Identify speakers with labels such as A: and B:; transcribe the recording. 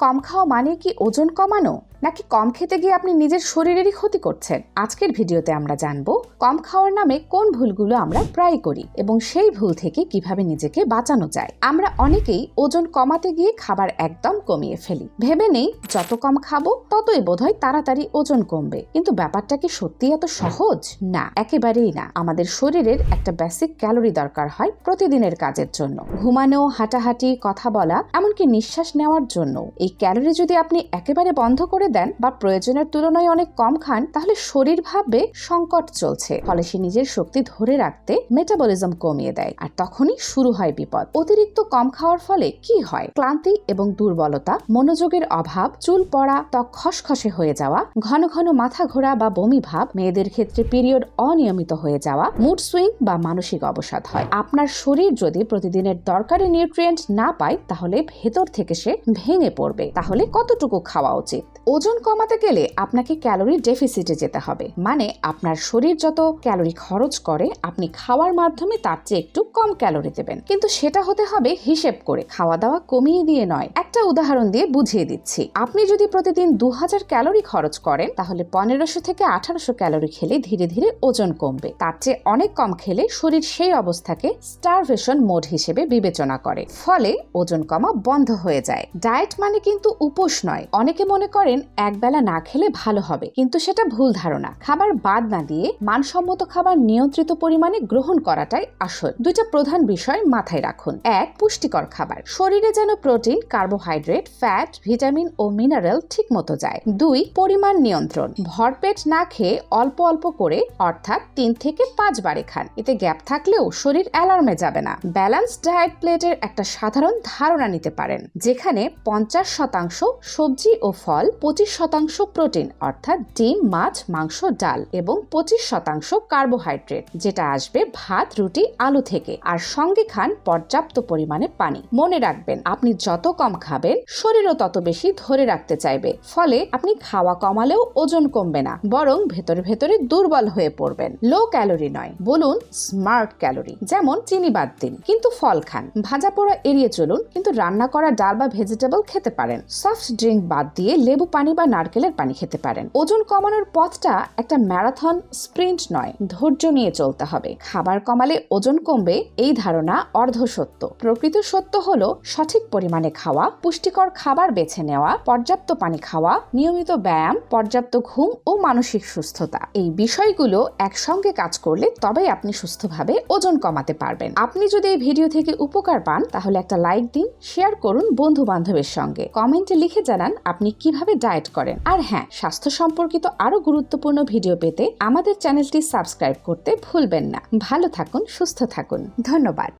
A: কম খাওয়া মানে কি ওজন কমানো? নাকি কম খেতে গিয়ে আপনি নিজের শরীরেরই ক্ষতি করছেন? আজকের ভিডিওতে আমরা জানব, কম খাওয়ার নামে কোন ভুলগুলো আমরা প্রায় করি এবং সেই ভুল থেকে কীভাবে নিজেকে বাঁচানো যায়। আমরা অনেকেই ওজন কমাতে গিয়ে খাবার একদম কমিয়ে ফেলি। ভেবে নেই, যত কম খাব, ততই বোধহয় তাড়াতাড়ি ওজন কমবে। কিন্তু ব্যাপারটা কি সত্যি এত সহজ? না, একেবারেই না। আমাদের শরীরের একটা বেসিক ক্যালোরি দরকার হয় প্রতিদিনের কাজের জন্য। ঘুমানো, হাঁটাহাঁটি, কথা বলা, এমনকি নিঃশ্বাস নেওয়ার জন্য এই ক্যালোরি যদি আপনি একেবারে বন্ধ করে দেন বা প্রয়োজনের তুলনায় অনেক কম খান, তাহলে শরীর ভাববে সংকট চলছে। ফলে সে নিজের শক্তি ধরে রাখতে মেটাবলিজম কমিয়ে দেয়। আর তখনই শুরু হয় বিপদ। অতিরিক্ত কম খাওয়ার ফলে কি হয়? ক্লান্তি এবং দুর্বলতা, মনোযোগের অভাব, চুল পড়া, ত্বক খসখসে হয়ে যাওয়া, ঘন ঘন মাথা ঘোরা বা বমি ভাব, মেয়েদের ক্ষেত্রে পিরিয়ড অনিয়মিত হয়ে যাওয়া মুড সুইং বা মানসিক অবসাদ হয়। আপনার শরীর যদি প্রতিদিনের দরকারি নিউট্রিয়েন্ট না পায়, তাহলে ভেতর থেকে সে ভেঙে পড়বে। তাহলে কতটুকু খাওয়া উচিত? ওজন কমাতে গেলে আপনাকে ক্যালোরি ডেফিসিটে যেতে হবে। মানে আপনার শরীর যত ক্যালোরি খরচ করে, আপনি খাওয়ার মাধ্যমে তার চেয়ে একটু কম ক্যালোরি দেবেন। কিন্তু সেটা হতে হবে হিসেব করে। খাওয়া দাওয়া কমিয়ে দিয়ে নয়। একটা উদাহরণ দিয়ে বুঝিয়ে দিচ্ছি। আপনি যদি প্রতিদিন দু হাজার ক্যালোরি খরচ করেন, তাহলে পনেরোশো থেকে আঠারোশো ক্যালোরি খেলে ধীরে ধীরে ওজন কমবে। তার চেয়ে অনেক কম খেলে শরীর সেই অবস্থাকে স্টারভেশন মোড হিসেবে বিবেচনা করে। ফলে ওজন কমা বন্ধ হয়ে যায়। ডায়েট মানে কিন্তু উপোস নয়। অনেকে মনে করেন একবেলা না খেলে ভালো হবে। কিন্তু সেটা ভুল ধারণা। খাবার বাদ না দিয়ে মানসম্মত খাবার নিয়ন্ত্রিত পরিমাণে গ্রহণ করাটাই আসল। দুইটা প্রধান বিষয় মাথায় রাখুন। এক, পুষ্টিকর খাবার। শরীরে যেন প্রোটিন, কার্বোহাইড্রেট, ফ্যাট, ভিটামিন ও মিনারেল ঠিক মতো যায়। দুই, পরিমাণ নিয়ন্ত্রণ। ভরপেট না খেয়ে অল্প অল্প করে, অর্থাৎ তিন থেকে পাঁচ বারে খান। এতে গ্যাপ থাকলেও শরীর অ্যালার্মে যাবে না। ব্যালেন্স ডায়েট প্লেটের একটা সাধারণ ধারণা নিতে পারেন, যেখানে পঞ্চাশ শতাংশ সবজি ও ফল পঁচিশ শতাংশ প্রোটিন, অর্থাৎ ডিম, মাছ, মাংস, ডাল এবং পঁচিশ শতাংশ কার্বোহাইড্রেট, যেটা আসবে ভাত, রুটি, আলু থেকে। আর সঙ্গে খান পর্যাপ্ত পরিমাণে পানি। মনে রাখবেন, আপনি যত কম খাবেন, শরীরও তত বেশি ধরে রাখতে চাইবে। ফলে আপনি খাওয়া কমালেও ওজন কমবে না, বরং ভেতরে ভেতরে দুর্বল হয়ে পড়বেন। লো ক্যালোরি নয়, বলুন স্মার্ট ক্যালোরি, যেমন চিনি বাদ দিন। কিন্তু ফল খান, ভাজা পোড়া এড়িয়ে চলুন, কিন্তু রান্না করা ডাল বা ভেজিটেবল খেতে পারেন। সফট ড্রিঙ্ক বাদ দিয়ে লেবু পানি বা নারকেলের পানি খেতে পারেন। ওজন কমানোর পথটা একটা ম্যারাথন, স্প্রিন্ট নয়, ধৈর্য নিয়ে চলতে হবে। খাবার কমালে ওজন কমবে, এই ধারণা অর্ধ সত্য প্রকৃত সত্য হলো সঠিক পরিমাণে খাওয়া, পুষ্টিকর খাবার বেছে নেওয়া, পর্যাপ্ত পানি খাওয়া, নিয়মিত ব্যায়াম, পর্যাপ্ত ঘুম ও মানসিক সুস্থতা। এই বিষয়গুলো একসঙ্গে কাজ করলে তবেই আপনি সুস্থভাবে ওজন কমাতে পারবেন। আপনি যদি এই ভিডিও থেকে উপকার পান, তাহলে একটা লাইক দিন, শেয়ার করুন বন্ধু বান্ধবের সঙ্গে। কমেন্টে লিখে জানান আপনি কীভাবে ডায়েট করেন আর হ্যাঁ স্বাস্থ্য সম্পর্কিত আরও গুরুত্বপূর্ণ ভিডিও পেতে আমাদের চ্যানেলটি সাবস্ক্রাইব করতে ভুলবেন না। ভালো থাকুন, সুস্থ থাকুন। ধন্যবাদ।